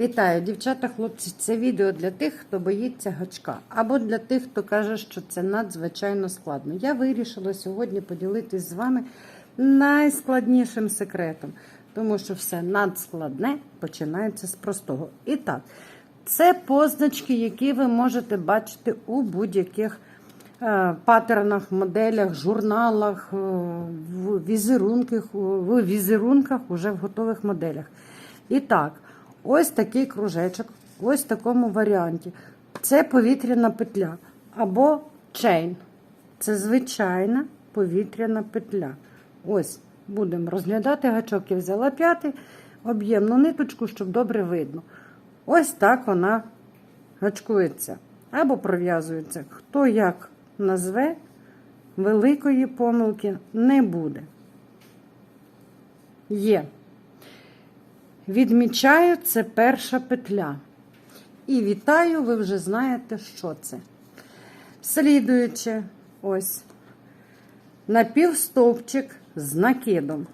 Вітаю, дівчата, хлопці. Це відео для тих, хто боїться гачка, або для тих, хто каже, що це надзвичайно складно. Я вирішила сьогодні поділитись з вами найскладнішим секретом, тому що все надскладне починається з простого. І так, це позначки, які ви можете бачити у будь-яких е, паттернах, моделях, журналах, е, в візерунках, в візерунках уже в готових моделях. І так, ось такий кружечок, ось в такому варіанті. Це повітряна петля або чейн. Це звичайна повітряна петля. Ось будемо розглядати гачок. Я взяла п'ятий об'ємну ниточку, щоб добре видно. Ось так вона гачкується або пров'язується. Хто як назве, великої помилки не буде. Є. Відмічаю, це перша петля. І вітаю, ви вже знаєте, що це. Слідуючи, ось напівстовпчик з накидом.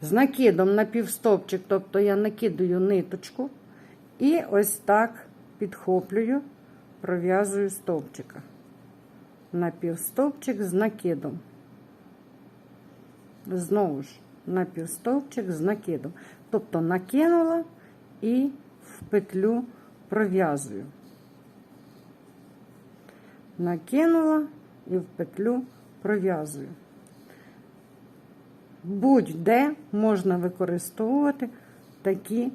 З накидом на півстовпчик, тобто я накидаю ниточку і ось так підхоплюю, пров'язую стовпчика. Напівстовпчик з накидом. Знову ж, напівстовпчик з накидом. Тобто накинула і в петлю пров'язую. Накинула і в петлю пров'язую. Будь-де можна використовувати такі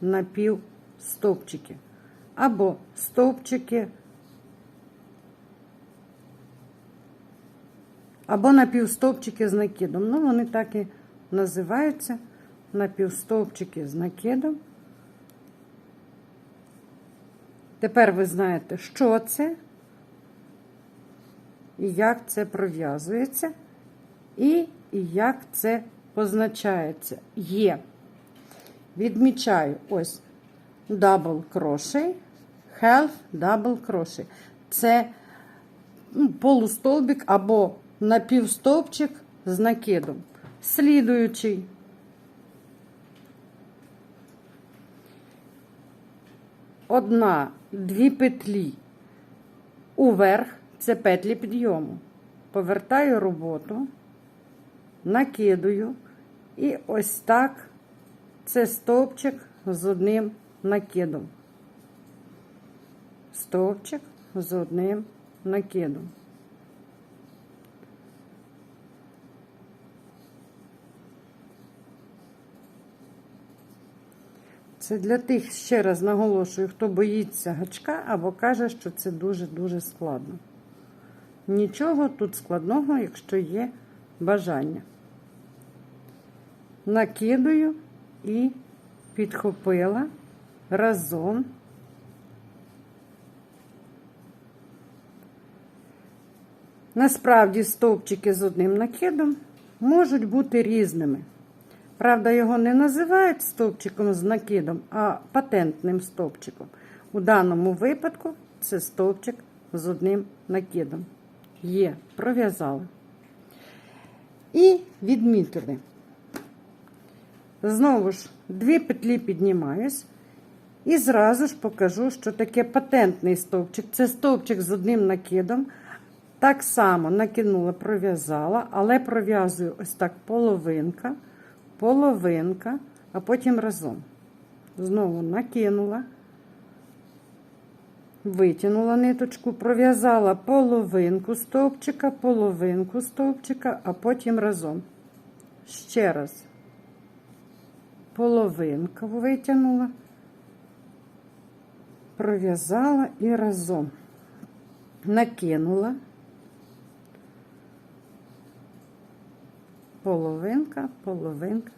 напівстовпчики. Або стовпчики, або напівстовпчики з накидом. Ну, вони так і називаються напівстовпчики з накидом. Тепер ви знаєте, що це і як це пров'язується, і як це позначається. Є. Відмічаю ось double crochet, half double crochet. Це ну, полустовбик або напівстовпчик з накидом. Слідуючий. Одна, дві петлі уверх це петлі підйому. Повертаю роботу, накидую, і ось так це стовпчик з одним накидом. Стовпчик з одним накидом. Це для тих, ще раз наголошую, хто боїться гачка або каже, що це дуже-дуже складно. Нічого тут складного, якщо є бажання. Накидую і підхопила разом. Насправді стовпчики з одним накидом можуть бути різними. Правда, його не називають стовпчиком з накидом, а патентним стовпчиком. У даному випадку це стовпчик з одним накидом. Є, пров'язали. І відмітили. Знову ж, дві петлі піднімаюсь. І зразу ж покажу, що таке патентний стовпчик. Це стовпчик з одним накидом. Так само накинула, пров'язала, але пров'язую ось так половинка половинка, а потім разом. Знову накинула, витягнула ниточку, пров'язала половинку стовпчика, половинку стовпчика, а потім разом. Ще раз. Половинку витягнула, пров'язала і разом. Накинула. Половинка, половинка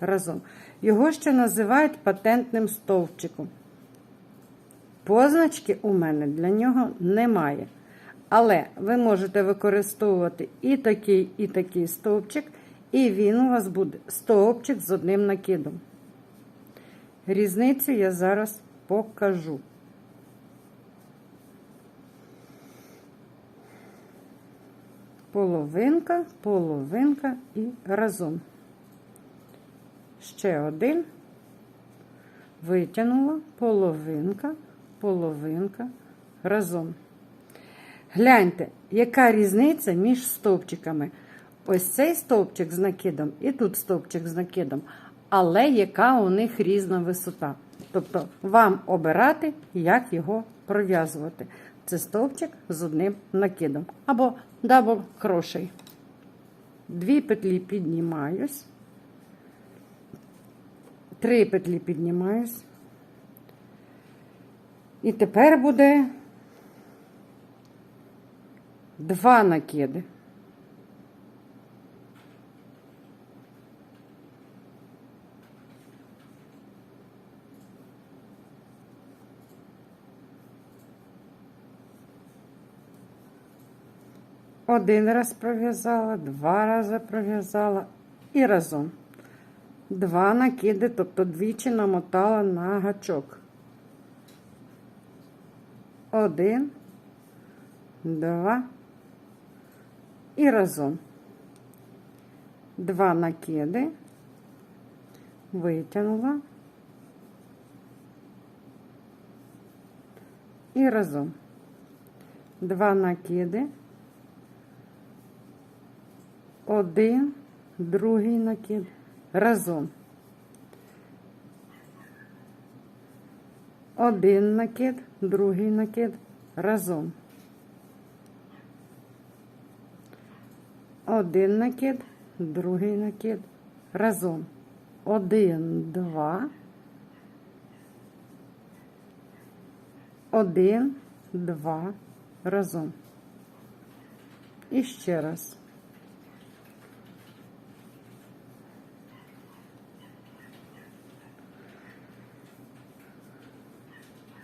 разом. Його ще називають патентним стовпчиком. Позначки у мене для нього немає. Але ви можете використовувати і такий, і такий стовпчик, і він у вас буде стовпчик з одним накидом. Різницю я зараз покажу. Половинка, половинка і разом. Ще один, витягнула, половинка, половинка разом. Гляньте, яка різниця між стовпчиками. Ось цей стовпчик з накидом і тут стовпчик з накидом. Але яка у них різна висота. Тобто вам обирати, як його пров'язувати. Це стовпчик з одним накидом. Або дабл крошей. Дві петлі піднімаюсь. Три петлі піднімаюсь. І тепер буде два накиди. Один раз пров'язала, два рази пров'язала і разом. Два накиди, тобто двічі намотала на гачок. Один, два і разом. Два накиди, витягнула і разом. Два накиди. Один, другий накид разом. Один накид, другий накид разом. Один накид, другий накид разом. Один, два. Один, два разом. І ще раз.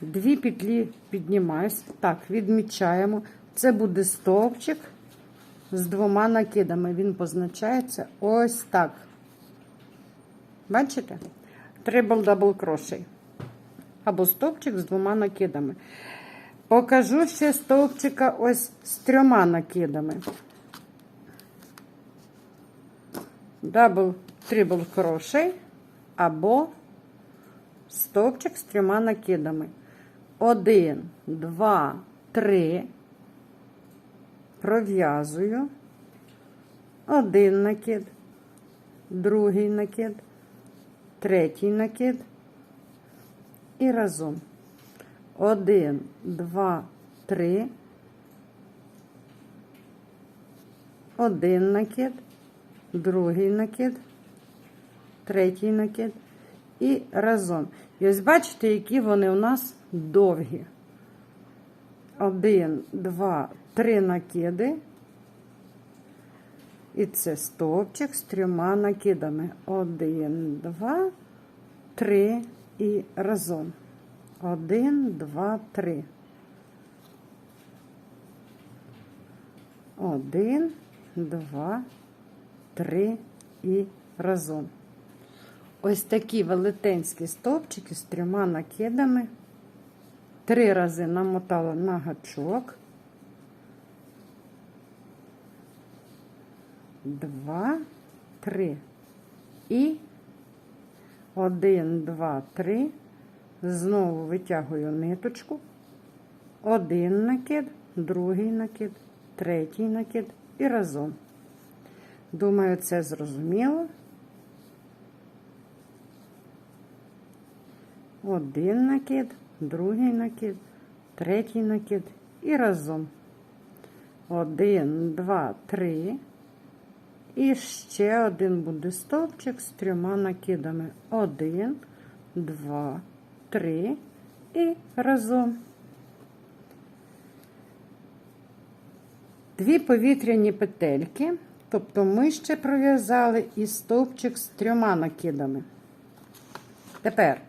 Дві петлі піднімаюсь. Так, відмічаємо. Це буде стовпчик з двома накидами. Він позначається ось так. Бачите? Трибл дабл крошей. Або стовпчик з двома накидами. Покажу ще стовпчика ось з трьома накидами. Дабл трибл крошей або стовпчик з трьома накидами. Один, два, три. Пров'язую. Один накид, другий накид, третій накид. І разом. Один, два, три. Один накид, другий накид, третій накид. І разом. І ось бачите, які вони у нас довгі. Один, два, три накиди. І це стовпчик з трьома накидами. Один, два, три і разом. Один, два, три. Один, два, три і разом. Ось такі велетенські стовпчики з трьома накидами. Три рази намотала на гачок. Два, три. І один, два, три. Знову витягую ниточку. Один накид, другий накид, третій накид і разом. Думаю, це зрозуміло. Один накид, другий накид, третій накид і разом. Один, два, три. І ще один буде стовпчик з трьома накидами. Один, два, три і разом. Дві повітряні петельки, тобто ми ще пров'язали і стовпчик з трьома накидами. Тепер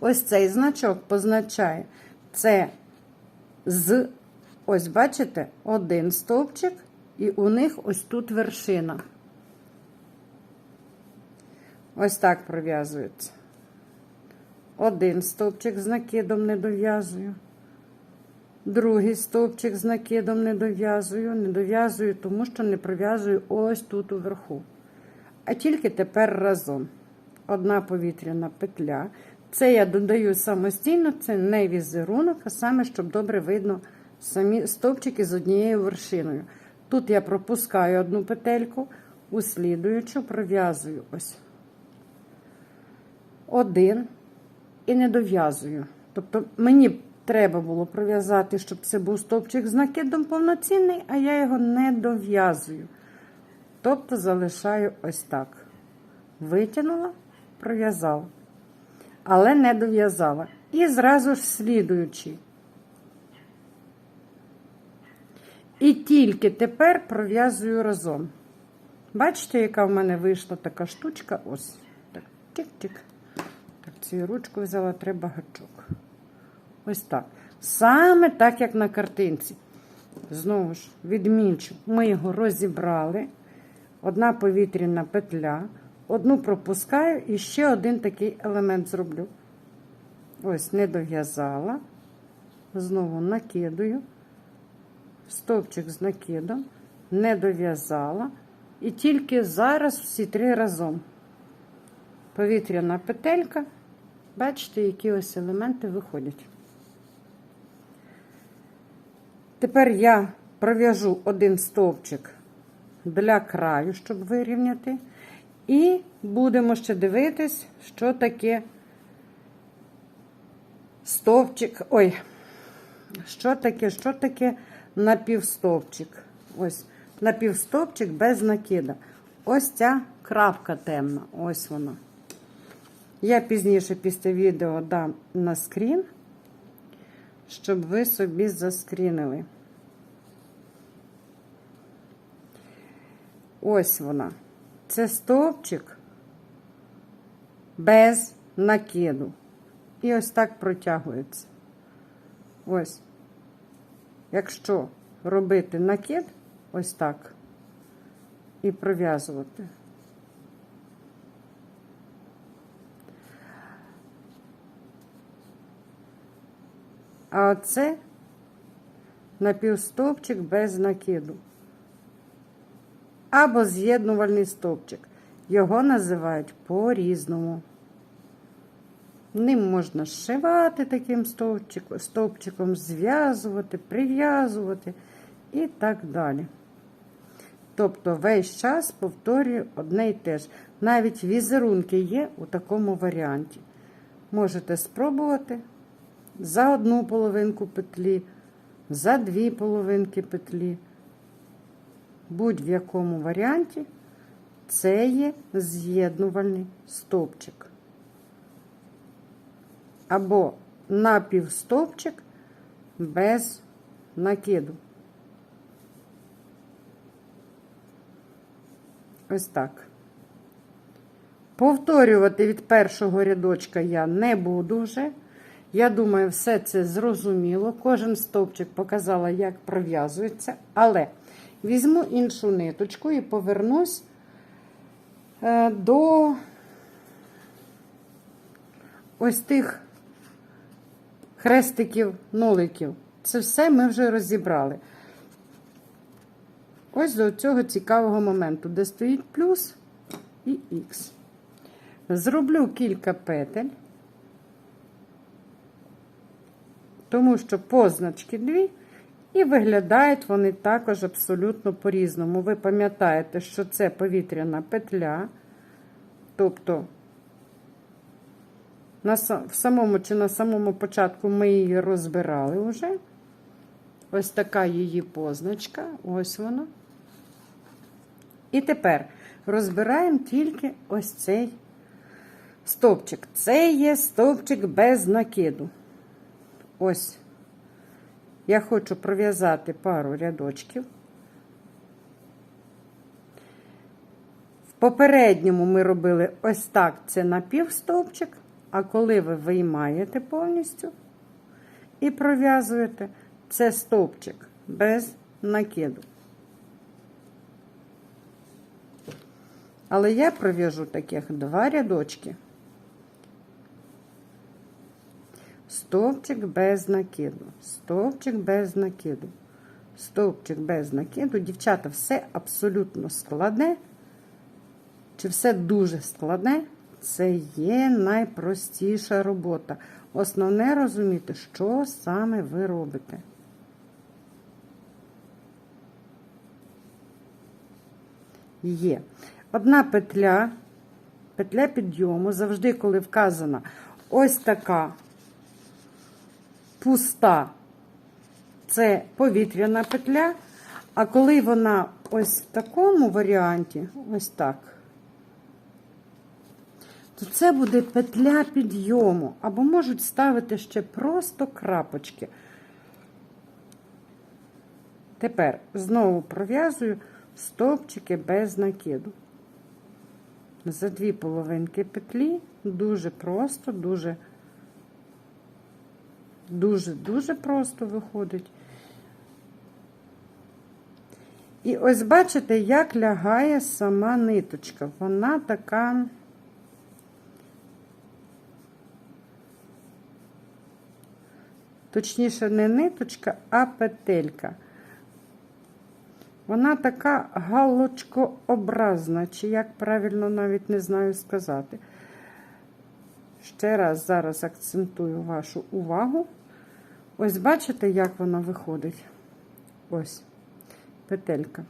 ось цей значок позначає це з, ось бачите, один стовпчик, і у них ось тут вершина. Ось так пров'язується. Один стовпчик з накидом не дов'язую. Другий стовпчик з накидом не дов'язую. Не дов'язую, тому що не пров'язую ось тут уверху. А тільки тепер разом. Одна повітряна петля. Це я додаю самостійно, це не візерунок, а саме, щоб добре видно самі стовпчики з однією вершиною. Тут я пропускаю одну петельку, у слідуючу пров'язую ось один і не дов'язую. Тобто мені треба було пров'язати, щоб це був стовпчик з накидом повноцінний, а я його не дов'язую. Тобто залишаю ось так. Витягнула, пров'язала, але не дов'язала. І зразу ж слідуючий. І тільки тепер пров'язую разом. Бачите, яка в мене вийшла така штучка? Ось. Так, тик-тик. Так, цю ручку взяла, треба гачок. Ось так. Саме так, як на картинці. Знову ж, відмінчу. Ми його розібрали. Одна повітряна петля. Одну пропускаю і ще один такий елемент зроблю. Ось, не дов'язала. Знову накидаю. Стовпчик з накидом. Не дов'язала. І тільки зараз всі три разом. Повітряна петелька. Бачите, які ось елементи виходять. Тепер я пров'яжу один стовпчик для краю, щоб вирівняти. І будемо ще дивитись, що таке стовпчик. Ой, що таке, що таке напівстовпчик. Ось, напівстовпчик без накида. Ось ця крапка темна. Ось вона. Я пізніше після відео дам на скрін, щоб ви собі заскрінили. Ось вона. Це стовпчик без накиду. І ось так протягується. Ось. Якщо робити накид, ось так, і пров'язувати. А оце напівстовпчик без накиду. Або з'єднувальний стовпчик. Його називають по-різному. Ним можна зшивати таким стовпчиком, стовпчиком, зв'язувати, прив'язувати і так далі. Тобто весь час повторюю одне й те ж. Навіть візерунки є у такому варіанті. Можете спробувати за одну половинку петлі, за дві половинки петлі. Будь-в якому варіанті це є з'єднувальний стовпчик. Або напівстовпчик без накиду. Ось так. Повторювати від першого рядочка я не буду вже. Я думаю, все це зрозуміло. Кожен стовпчик показала, як пров'язується. Але візьму іншу ниточку і повернусь е, до ось тих хрестиків, ноликів. Це все ми вже розібрали. Ось до цього цікавого моменту, де стоїть плюс і х. Зроблю кілька петель, тому що позначки дві, і виглядають вони також абсолютно по-різному. Ви пам'ятаєте, що це повітряна петля, тобто на, в самому чи на самому початку ми її розбирали вже. Ось така її позначка, ось вона. І тепер розбираємо тільки ось цей стовпчик. Це є стовпчик без накиду. Ось. Я хочу пров'язати пару рядочків. В попередньому ми робили ось так: це на напівстовпчик, а коли ви виймаєте повністю і пров'язуєте, це стовпчик без накиду. Але я пров'яжу таких два рядочки. Стовпчик без накиду, стовпчик без накиду, стовпчик без накиду. Дівчата, все абсолютно складне. Чи все дуже складне, це є найпростіша робота. Основне розуміти, що саме ви робите. Є. Одна петля, петля підйому, завжди, коли вказана ось така пуста, це повітряна петля. А коли вона ось в такому варіанті, ось так, то це буде петля підйому. Або можуть ставити ще просто крапочки. Тепер знову пров'язую стовпчики без накиду. За дві половинки петлі дуже просто, дуже, дуже, дуже просто виходить. І ось бачите, як лягає сама ниточка. Вона така. Точніше, не ниточка, а петелька. Вона така галочкообразна, чи як правильно навіть не знаю сказати. Ще раз зараз акцентую вашу увагу. Ось бачите, як вона виходить? Ось петелька.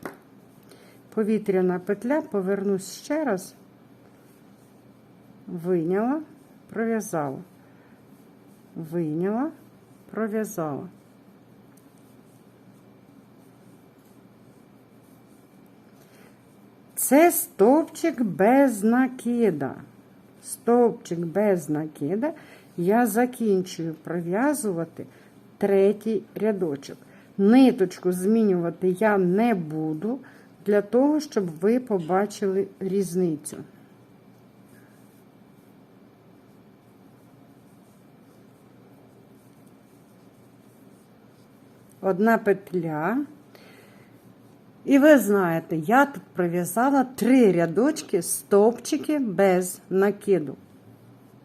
Повітряна петля, повернусь ще раз, вийняла, пров'язала, вийняла, пров'язала. Це стовпчик без накида. Стовпчик без накида я закінчую пров'язувати третій рядочок. Ниточку змінювати я не буду для того, щоб ви побачили різницю. Одна петля. І ви знаєте, я тут пров'язала три рядочки стовпчики без накиду.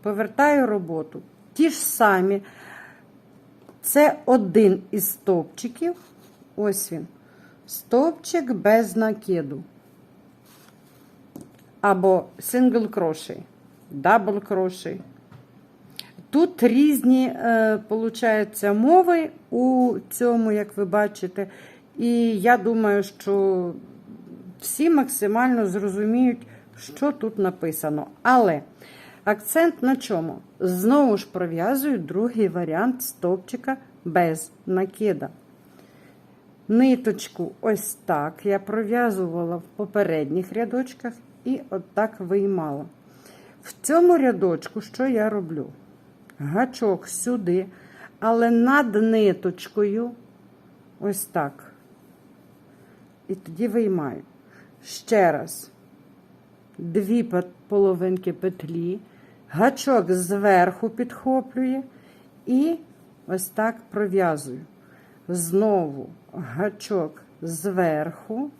Повертаю роботу. Ті ж самі. Це один із стовпчиків. Ось він. Стовпчик без накиду. Або сингл крошей, дабл крошей. Тут різні, е, получаються, мови у цьому, як ви бачите. І я думаю, що всі максимально зрозуміють, що тут написано. Але акцент на чому? Знову ж пров'язую другий варіант стовпчика без накида. Ниточку ось так я пров'язувала в попередніх рядочках і отак виймала. В цьому рядочку, що я роблю? Гачок сюди, але над ниточкою, ось так. І тоді виймаю. Ще раз. Дві половинки петлі, гачок зверху підхоплює і ось так пров'язую. Знову гачок зверху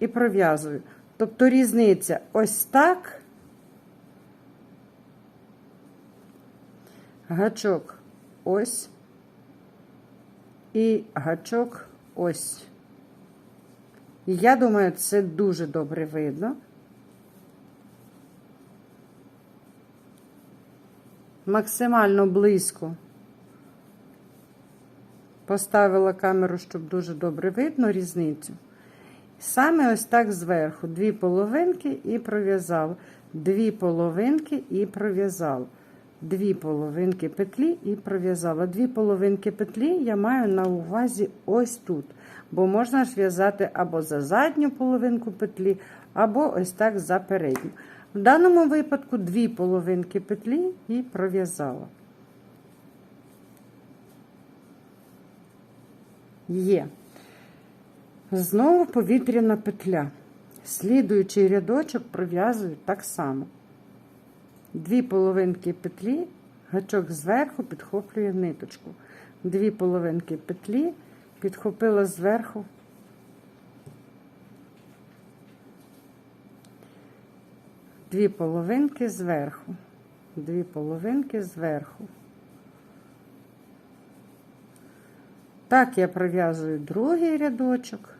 і пров'язую. Тобто різниця ось так. Гачок ось і гачок ось. Я думаю, це дуже добре видно. Максимально близько поставила камеру, щоб дуже добре видно різницю. Саме ось так зверху. Дві половинки і пров'язала. Дві половинки і пров'язала. Дві половинки петлі і пров'язала. Дві половинки петлі я маю на увазі ось тут. Бо можна ж в'язати або за задню половинку петлі, або ось так за передню. В даному випадку дві половинки петлі і пров'язала. Є. Знову повітряна петля. Слідуючий рядочок пров'язую так само. Дві половинки петлі, гачок зверху підхоплює ниточку. Дві половинки петлі, підхопила зверху. Дві половинки зверху, дві половинки зверху. Так я пров'язую другий рядочок.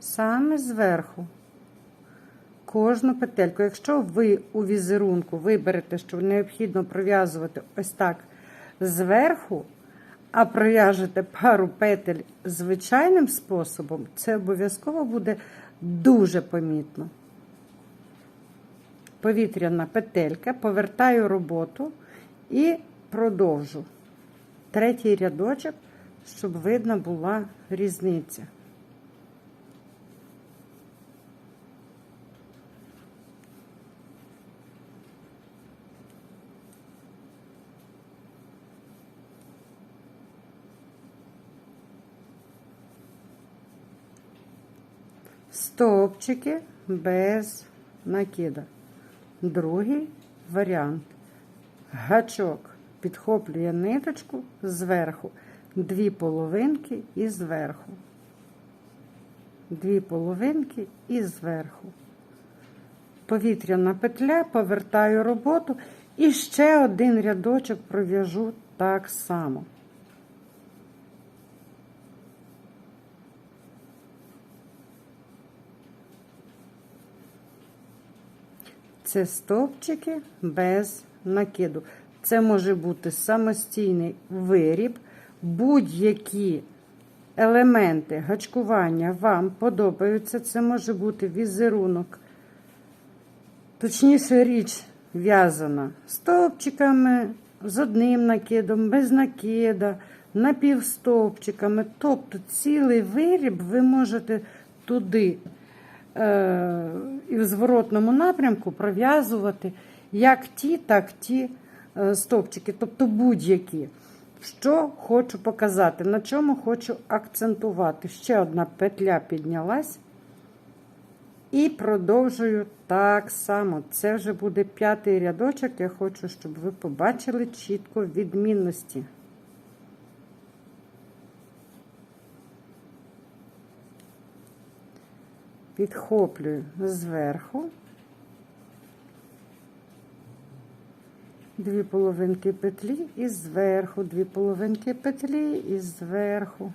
Саме зверху. кожну петельку. Якщо ви у візерунку виберете, що необхідно пров'язувати ось так зверху, а пров'яжете пару петель звичайним способом, це обов'язково буде дуже помітно. Повітряна петелька, повертаю роботу і продовжу. Третій рядочок, щоб видно була різниця. Стовпчики без накида. Другий варіант. Гачок підхоплює ниточку зверху, дві половинки і зверху. Дві половинки і зверху. Повітряна петля, повертаю роботу і ще один рядочок пров'яжу так само. Це стовпчики без накиду. Це може бути самостійний виріб, будь-які елементи гачкування вам подобаються. Це може бути візерунок. Точніше, річ в'язана стовпчиками, з одним накидом, без накида, напівстовпчиками. Тобто цілий виріб ви можете туди і в зворотному напрямку пров'язувати як ті, так ті е, стовпчики, тобто будь-які. Що хочу показати, на чому хочу акцентувати. Ще одна петля піднялась. І продовжую так само. Це вже буде п'ятий рядочок. Я хочу, щоб ви побачили чітко відмінності. Підхоплюю зверху. Дві половинки петлі і зверху, дві половинки петлі і зверху.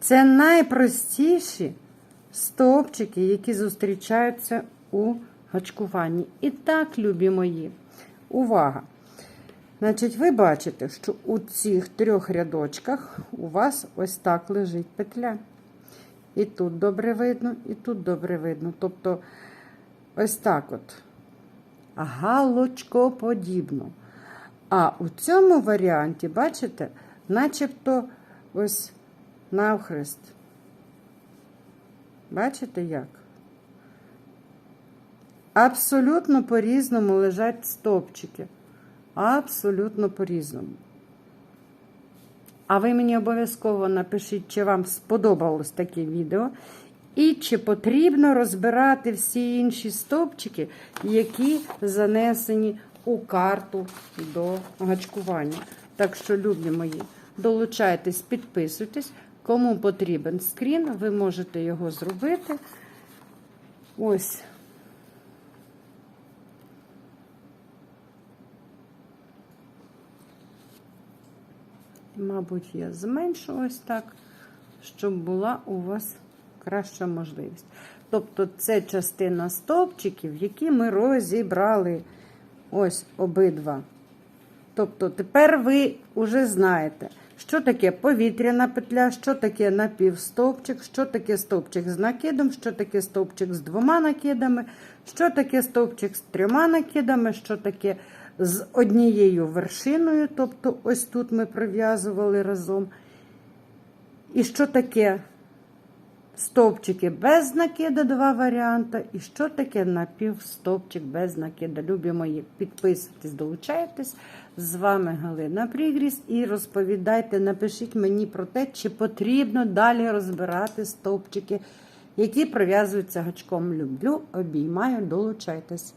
Це найпростіші стовпчики, які зустрічаються у гачкуванні. І так, любі мої, увага! Значить, ви бачите, що у цих трьох рядочках у вас ось так лежить петля. І тут добре видно, і тут добре видно. Тобто, ось так от галочкоподібно. А у цьому варіанті, бачите, начебто ось навхрест. Бачите як? Абсолютно по-різному лежать стовпчики. Абсолютно по-різному. А ви мені обов'язково напишіть, чи вам сподобалось таке відео, і чи потрібно розбирати всі інші стовпчики, які занесені у карту до гачкування. Так що, любі мої, долучайтесь, підписуйтесь. Кому потрібен скрін, ви можете його зробити. Ось. Мабуть, я зменшу ось так, щоб була у вас краща можливість. Тобто, це частина стовпчиків, які ми розібрали ось обидва. Тобто, тепер ви вже знаєте, що таке повітряна петля, що таке напівстовпчик, що таке стовпчик з накидом, що таке стовпчик з двома накидами, що таке стовпчик з трьома накидами, що таке з однією вершиною, тобто ось тут ми прив'язували разом. І що таке стовпчики без накида, два варіанти. І що таке напівстовпчик без накида. Любі мої, підписуйтесь, долучайтесь. З вами Галина Пригріс. І розповідайте, напишіть мені про те, чи потрібно далі розбирати стовпчики, які прив'язуються гачком. Люблю, обіймаю, долучайтесь.